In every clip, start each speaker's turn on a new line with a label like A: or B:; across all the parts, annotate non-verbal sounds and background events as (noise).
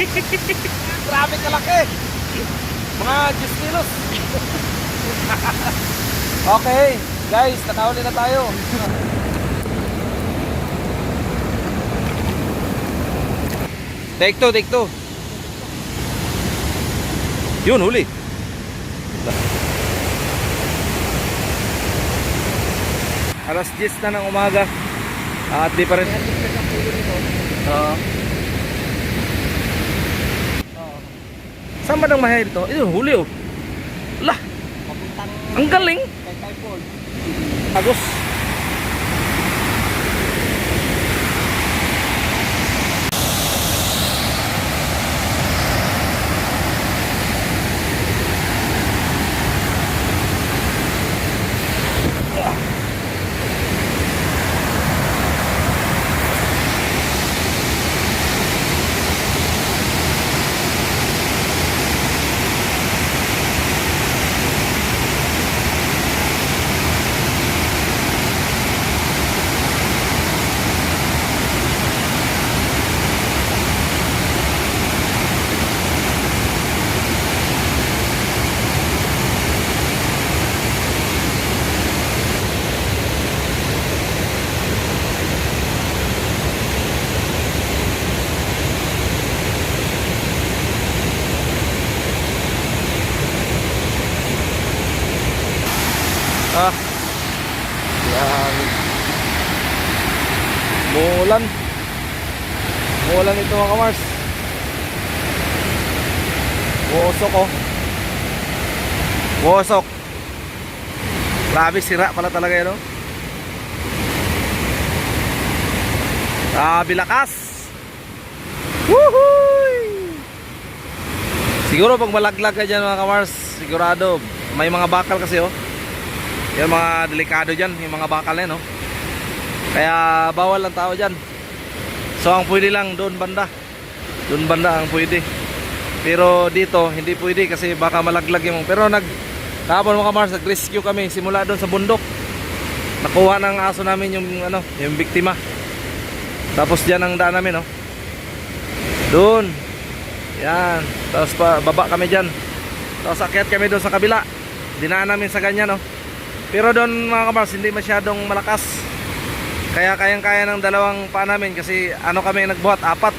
A: (laughs) Grabe kalaki. Mga 10 kilos. (laughs) okay, guys, nakahuli na tayo. take two, take two. Yun, huli. Alas 10 na ng umaga. At di pa rin. Oo. Saan ba nang mahal ito? Ito, huli oh. Lah, ang galing. Agos. Ah. Yan. Muulan. Muulan ito mga kamars. Buosok oh. Buosok. Grabe sira pala talaga yan oh. Grabe lakas. Woohoo! Siguro pag malaglag ka dyan mga kamars, sigurado may mga bakal kasi oh. Yan mga delikado dyan, yung mga bakal na yan, no? Kaya bawal ang tao dyan. So ang pwede lang doon banda. Doon banda ang pwede. Pero dito hindi pwede kasi baka malaglag yung pero nag kahapon mga Mars nag-rescue kami simula doon sa bundok. Nakuha ng aso namin yung ano, yung biktima. Tapos diyan ang daan namin, no. Doon. Yan. Tapos pa, baba kami diyan. Tapos akyat kami doon sa kabila. Dinaan namin sa ganyan, no. Pero doon mga kamars, hindi masyadong malakas. Kaya kayang-kaya ng dalawang paa namin kasi ano kami nagbuhat, apat.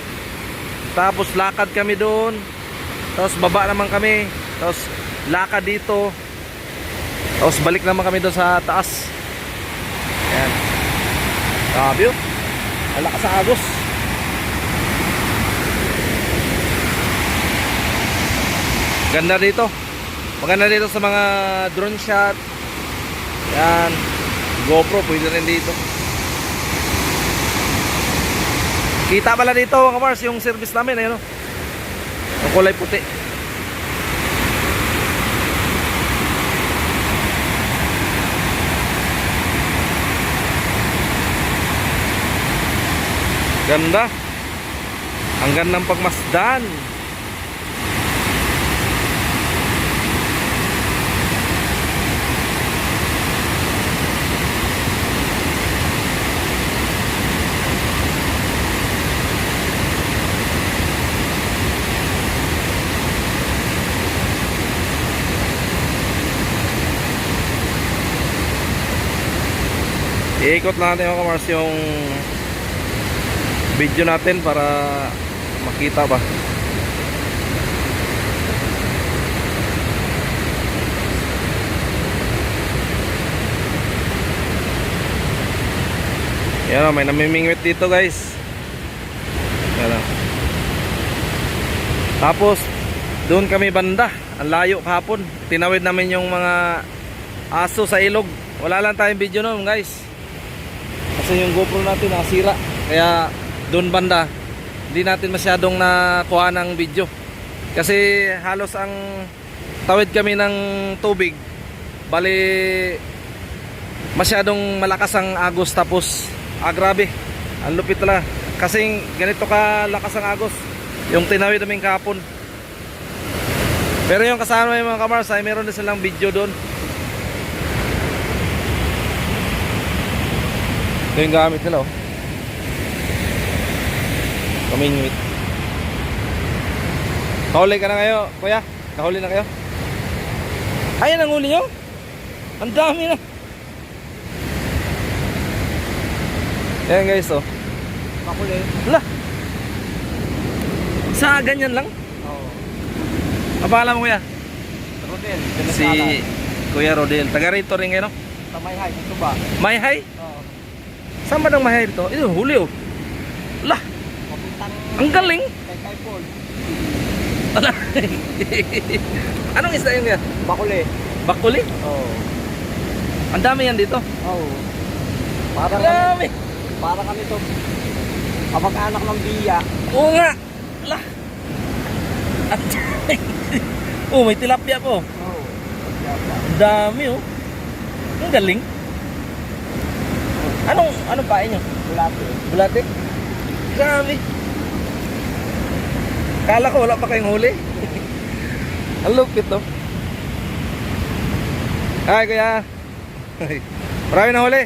A: Tapos lakad kami doon. Tapos baba naman kami. Tapos lakad dito. Tapos balik naman kami doon sa taas. Ayan. Grabe yun. Ang lakas sa agos. Ganda dito. Maganda dito sa mga drone shot. Yan. GoPro, pwede rin dito. Kita pala dito mga Mars, yung service namin, ayun o. Ang kulay puti. Ganda. Ang gandang pagmasdan. Iikot natin mga kamars yung video natin para makita ba. Yan o, may namimingwit dito guys. Yan o. Tapos, doon kami banda. Ang layo kahapon. Tinawid namin yung mga aso sa ilog. Wala lang tayong video noon guys. Kasi yung GoPro natin nakasira. Kaya doon banda, hindi natin masyadong nakuha ng video. Kasi halos ang tawid kami ng tubig. Bali masyadong malakas ang agos tapos ah grabe. Ang lupit talaga. Kasi ganito ka lakas ang agos. Yung tinawid namin kahapon. Pero yung kasama yung mga kamars ay meron din silang video doon. Ito yung gamit nila oh. Kamingwit. Kahuli ka na kayo, kuya. Kahuli na kayo. Ayan ang huli nyo. Ang dami na. Ayan guys, oh.
B: Makuli.
A: Wala. Sa ganyan lang.
B: Oo.
A: Ang pangalan mo kuya?
B: Rodel.
A: Si Kuya Rodel. Taga rito rin kayo, no?
B: Sa may high, sa tuba.
A: May hay?
B: Oo.
A: Saan ba nang may hay dito? Ito, huli oh.
B: Papuntang
A: Ang galing. Wala. (laughs) Anong isda yun kuya?
B: Makuli.
A: Bakuli?
B: Oo.
A: Ang dami yan dito.
B: Oo. Para
A: Ang
B: kami,
A: dami.
B: para kami to. Kapag anak ng biya.
A: Oo nga. Ang dami. (laughs) oh, may tilapia po.
B: Oo.
A: Ang dami oh. Ang galing. Anong anong pain nyo?
B: Bulate.
A: Bulate? Grabe. Kala ko wala pa kayong huli. (laughs) Ang lupit to. Ay, kuya. Marami na huli.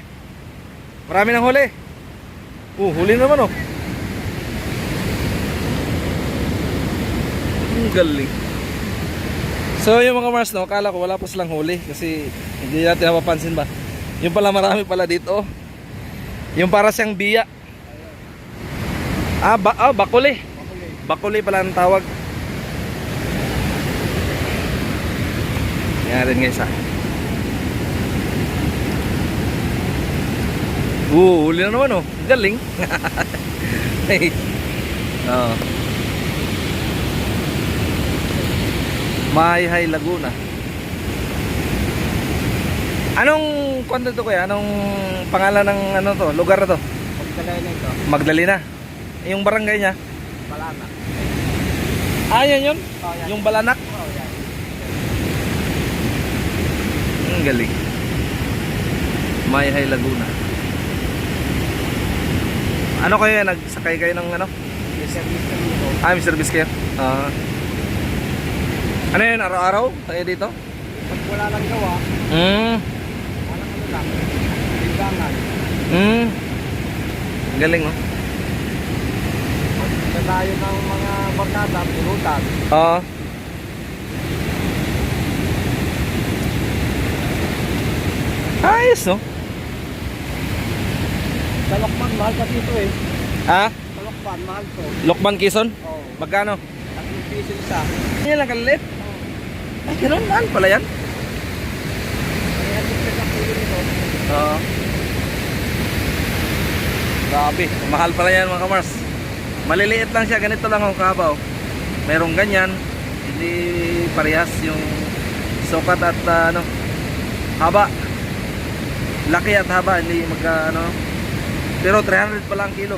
A: Marami na huli. Uh, huli naman oh. Ang galing. So yung mga Mars no, kala ko wala pa silang huli kasi hindi natin napapansin ba. Yung pala marami pala dito. oh. Yung para siyang biya. Ah, ba ah, bakuli. Bakuli pala ang tawag. Yan rin guys ah. Oo, huli na naman oh. Galing. (laughs) Hey. Oo. Mayhay Laguna. Anong kwento to kuya? Anong pangalan ng ano to? Lugar na to?
B: Pagkalay na ito.
A: Magdalena. Yung barangay niya.
B: Balana.
A: Ah, yan yun?
B: Oo, yan.
A: Yung Balanak?
B: Oo, yan.
A: Ang galing. Mayhay Laguna. Ano kayo? Nagsakay kayo ng ano?
B: May service kami.
A: Ah, may service kayo? Ah. ano yun? Araw-araw? Tayo dito?
B: Pag wala lang gawa,
A: Hmm.
B: Lang. Tindangan.
A: Hmm. Galing, oh.
B: Pag tayo ng mga barkada, pinutan.
A: Oo. Ayos, no?
B: Sa Lokban, mahal ka dito eh.
A: Ha?
B: Sa Lokban, mahal to.
A: Lokman Quezon?
B: Oo.
A: Magkano?
B: Tatlong piso isa.
A: Yan lang kalit. Ay, ganun. Mahal pala yan.
B: Kaya dito sa kulo nito.
A: Oo. Grabe, mahal pala yan mga kamars. Maliliit lang siya, ganito lang ang kabaw. Merong ganyan, hindi parehas yung sukat at ah, ano, haba. Laki at haba, hindi magka ano. Pero 300 pa lang kilo.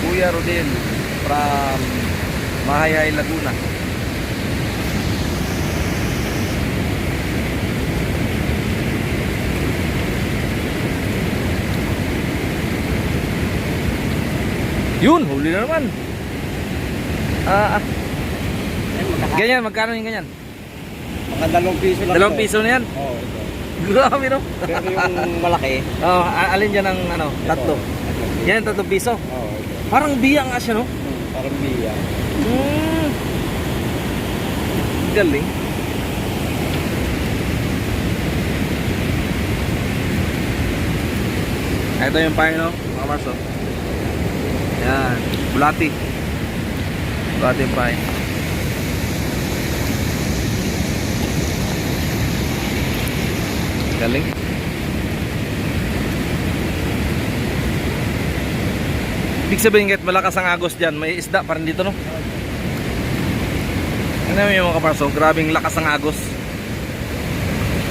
A: Kuya Rodel from Mahayay, Laguna. Yun, huli na naman. Ah, ah. Ganyan, magkano yung ganyan?
B: Mga dalawang piso lang.
A: Dalawang
B: to.
A: piso na yan.
B: Oo, ito.
A: Grabe no?
B: Pero yung (laughs) malaki.
A: Oh, a- alin dyan ang ano, tatlo. Yan, tatlong piso.
B: Oo, ito.
A: Parang biya nga siya, no?
B: Hmm, parang biya.
A: Mm. Galing. Ito yung pain, no? Mga Mars, oh. Yan. Bulati. Bulati pain. Galing. Ibig sabihin kahit malakas ang agos dyan, may isda pa rin dito, no? Ano yung mga kaparso, grabing lakas ang agos.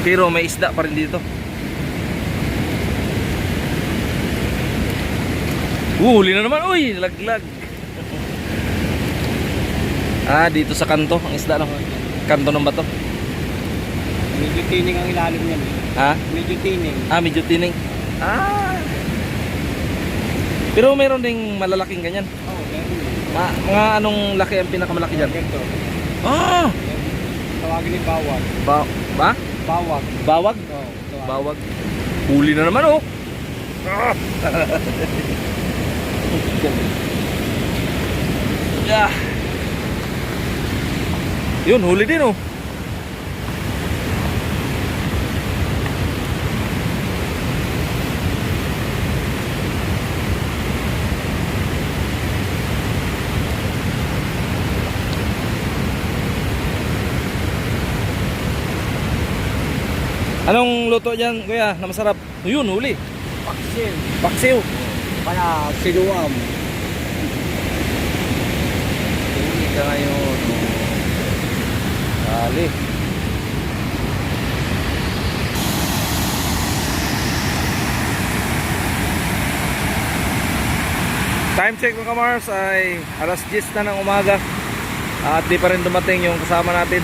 A: Pero may isda pa rin dito. Uh, huli na naman. Uy, laglag. ah, dito sa kanto, ang isda, no? Kanto ng bato.
B: Medyo tining ang ilalim niyan.
A: Ha?
B: Medyo tining.
A: Ah, medyo tining. Ah. Pero meron ding malalaking ganyan.
B: Oo, meron.
A: Ma mga anong laki ang pinakamalaki dyan?
B: Ganito.
A: Ah!
B: Tawagin ni Bawal.
A: Ba? Ba?
B: Bawag.
A: Bawag?
B: Oo.
A: Bawag. Huli na naman oh. (laughs) Yeah. Yun, huli din oh. Anong luto dyan, kuya, na masarap? Yun, huli.
B: Paksil.
A: Paksiw.
B: Kaya sinuam.
A: Huli ka ngayon. Dali. Time check mga kamars ay alas 10 na ng umaga at di pa rin dumating yung kasama natin.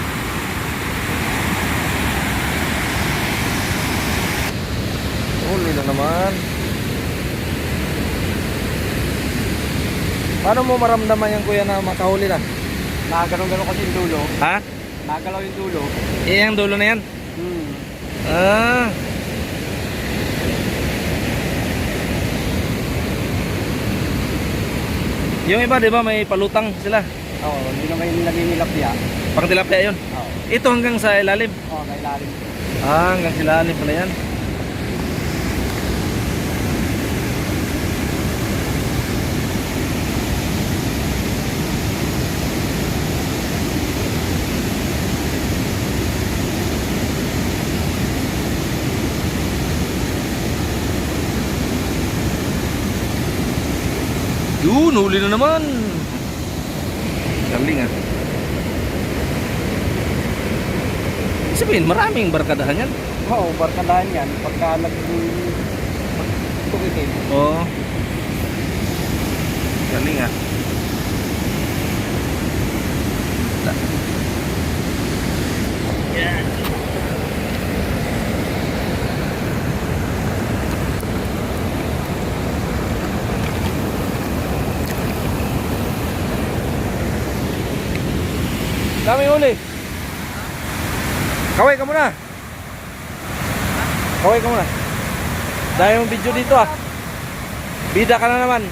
A: Huli na naman. Paano mo maramdaman yan kuya na makahuli na?
B: Nagalaw-galaw kasi yung dulo.
A: Ha?
B: Nagalaw yung dulo.
A: Eh, ang dulo na yan?
B: Hmm.
A: Ah. Yung iba, di ba, may palutang sila.
B: Oo, hindi naman yung niya.
A: Pang tilapia yun.
B: Oo.
A: Ito hanggang sa ilalim.
B: Oo, kailalim.
A: Ah, hanggang sa ilalim pala yan. Yun, huli na naman. Galing ah. Sabihin, maraming barkadahan yan.
B: Oo, barkadahan yan. Pagka nag... Tukitin.
A: Oo. Galing ah. Yan. Dami uli. Kaway ka muna. Kaway ka muna. Dahil yung video dito ah. Bida ka na naman.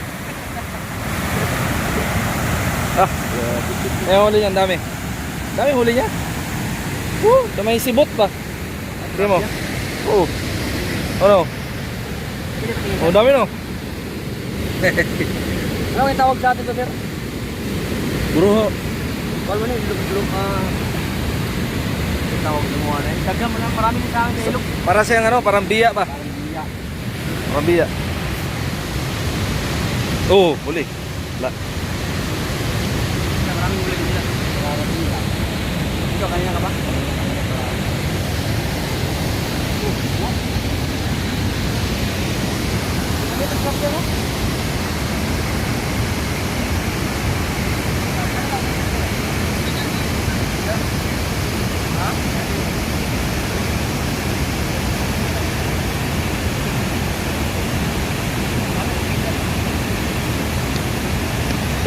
A: Ah, eh huli niyan dami. Dami huli niya. Woo, may sibot pa. Hindi mo. Oo. Ano? Oh, dami no.
B: Ano yung tawag sa atin to, sir?
A: Buro.
B: Call mo na yung ilog-ilog. Ah... yung tawag mo ano eh. Daghan mo lang. Maraming sa akin sa ilog.
A: Para siyang ano, parang biya pa.
B: Parang biya.
A: Parang biya. Oo, huli. La.
B: Maraming ulit nila. Parang biya. Ikaw, kanina ka ba?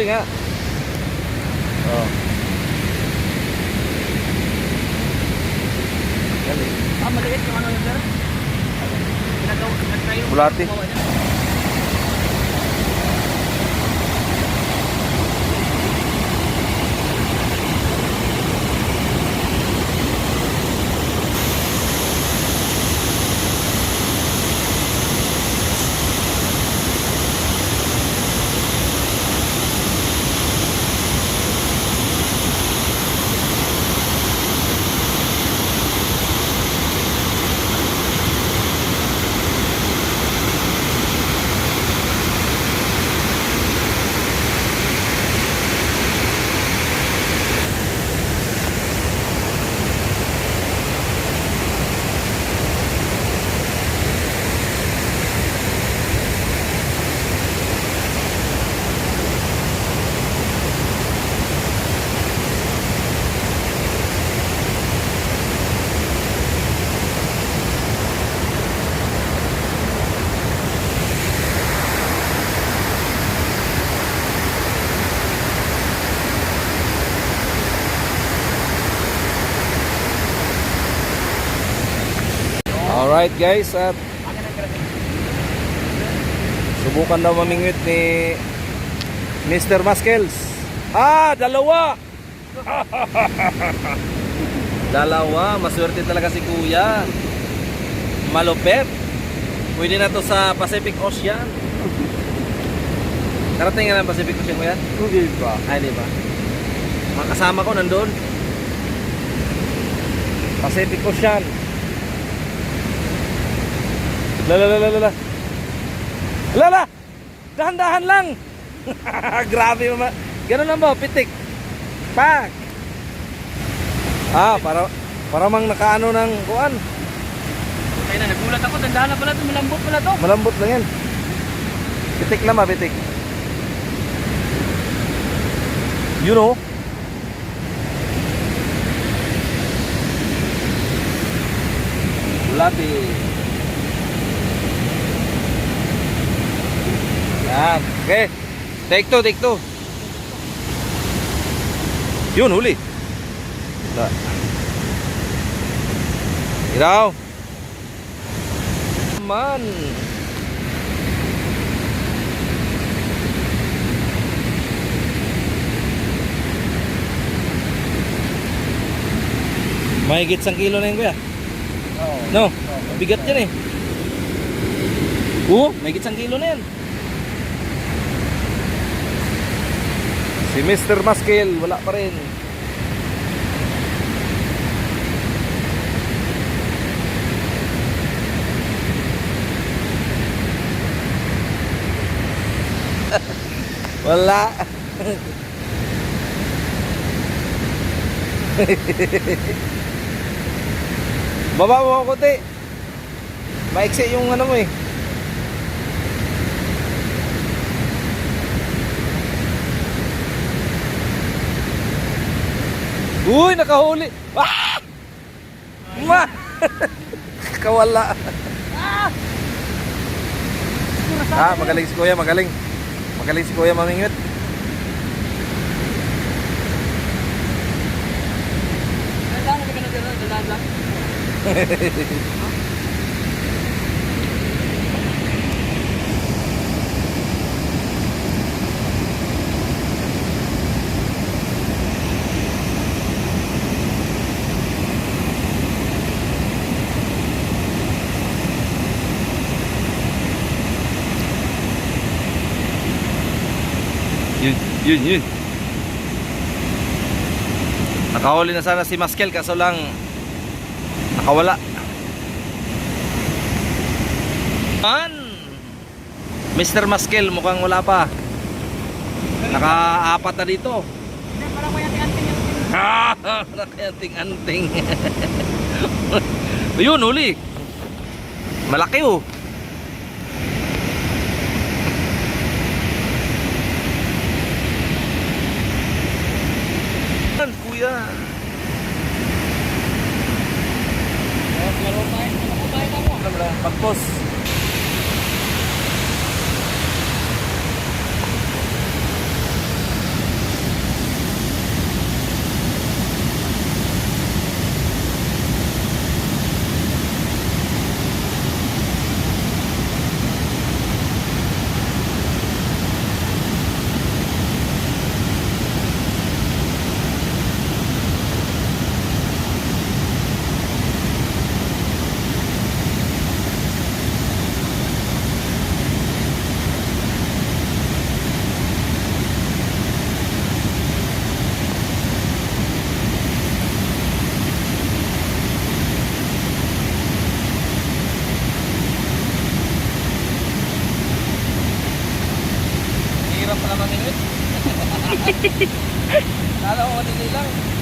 A: Hindi nga. Oh. Galing.
B: Ah, maliit yung ano yun, sir? Ginagawa, nag-try yung...
A: Bulati. Alright guys, at subukan daw mamingwit ni Mr. Maskels. Ah, dalawa! (laughs) dalawa, maswerte talaga si Kuya. Malupet. Pwede na to sa Pacific Ocean. (laughs) Karating nga ng Pacific Ocean, Kuya?
B: Hindi pa.
A: Ay, di ba? Mga kasama ko nandun. Pacific Ocean. La la la la la la. La la. Dahan-dahan lang. (laughs) Grabe mama. Ganun lang ba? Pitik. Pak. Ah, para para mang nakaano ng kuan.
B: Kaya na, nagulat ako. Dandahan na pala ito. Malambot pala ito.
A: Malambot lang yan. Pitik lang ba, pitik. You know? Labi. Yan. Okay. Take two, take two. Yun, huli. Da. Iraw. Man. Mahigit sang kilo na yun kuya.
B: Oo.
A: No, bigat yan eh. Oo, mahigit sang kilo na yan. Si Mr. Maskell, wala pa rin. (laughs) wala. (laughs) Baba mo ako, te. Maiksi yung ano mo eh. Uy, nakahuli. Ah! Ma! (laughs) Kawala. Ah, magaling si Kuya, magaling. Magaling si Kuya mamingwit.
B: Dandahan (laughs)
A: Yun, yun. Nakahuli na sana si Maskel kaso lang nakawala. Man! Mr. Maskel mukhang wala pa. Nakaapat na dito.
B: Hindi, parang may anting-anting yung (laughs)
A: Nakayanting-anting. (laughs) Yun, huli. Malaki oh. Kala ko kanili lang.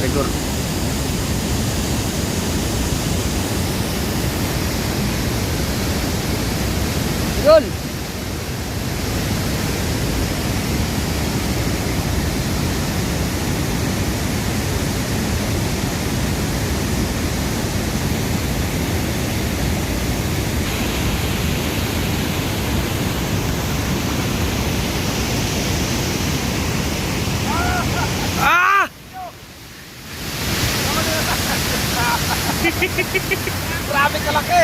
C: Direktur. Yun.
A: Ah! Grabe kalaki.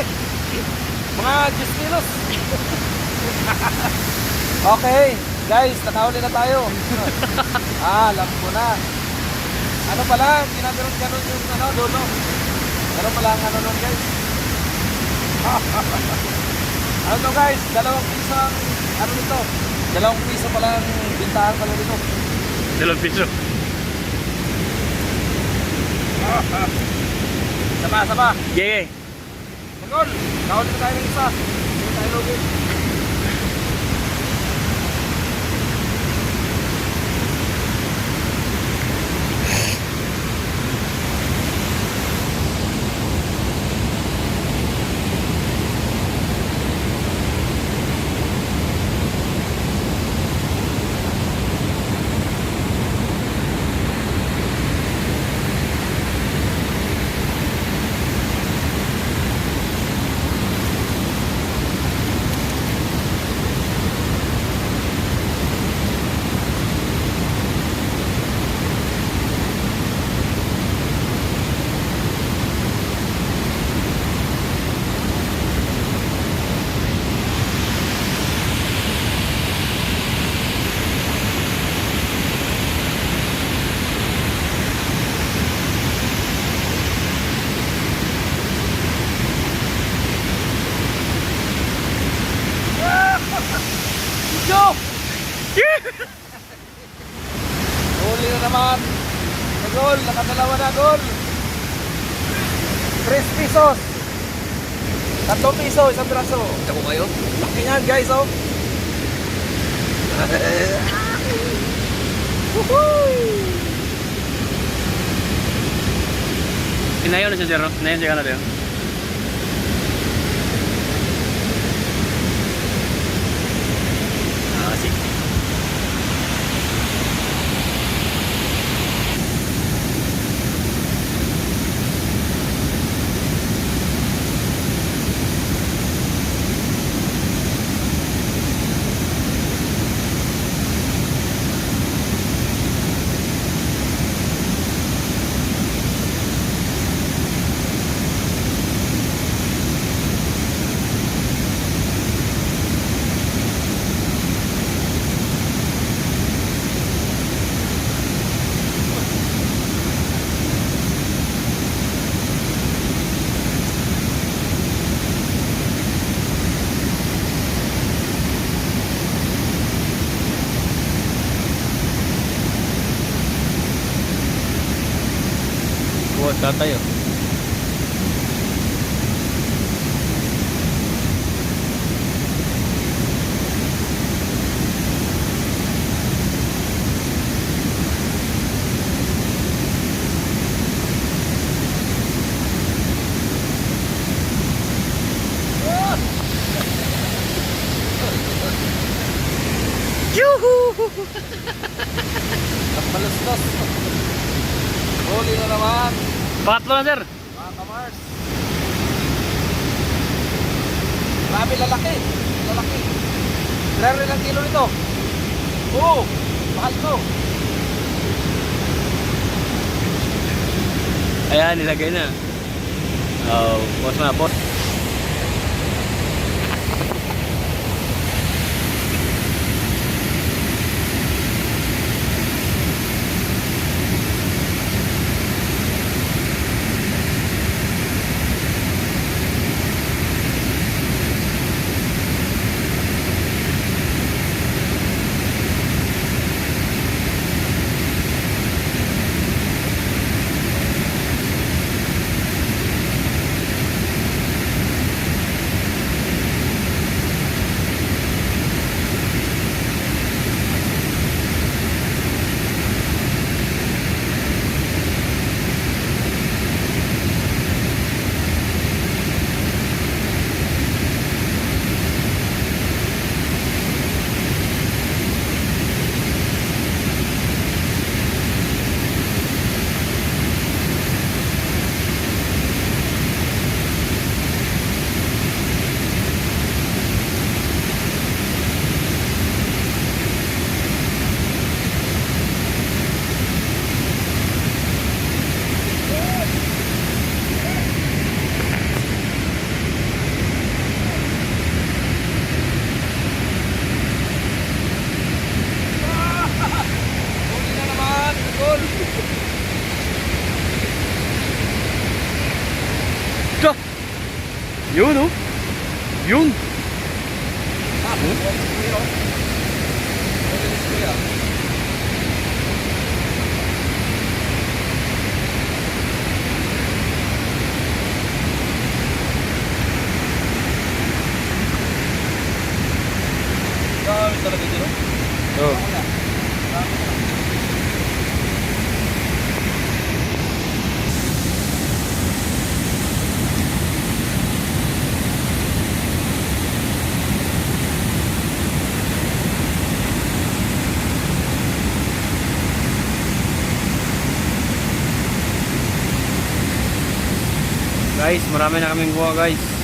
A: Mga 10 kilos. okay, guys, nakahuli na tayo. (laughs) ah, alam ko na. Ano pala, ginaganon ganon yung ano, dulo. Ano pala ang ano nun, guys? (laughs) ano to, guys? Dalawang piso ang, ano nito? Dalawang piso pala ang bintahan pala dito.
C: Dalawang piso.
A: Sama, sama.
C: Yeah.
A: Magol, kahuli na tayo ng isa. Hindi tayo lugi. Yo! Huli na naman. Na gol, nakadalawa na gol. 3 pesos. 3 piso, isang braso.
C: Ako kayo?
A: Laki niyan guys, oh.
C: Pinayaw na siya, Jero. Pinayaw siya ka natin. Ah, Kuha tayo.
A: Nagpalustos. Huli na naman.
C: Na, sir.
A: Mga kamars. Grabe lalaki. Lalaki. Grabe lang kilo nito. Oo. Mahal to.
C: Ayan, nilagay na. Oh, boss na, boss. Oh. Guys, marami na kaming kuha guys.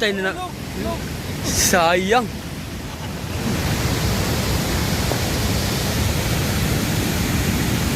C: Na na. Sayang.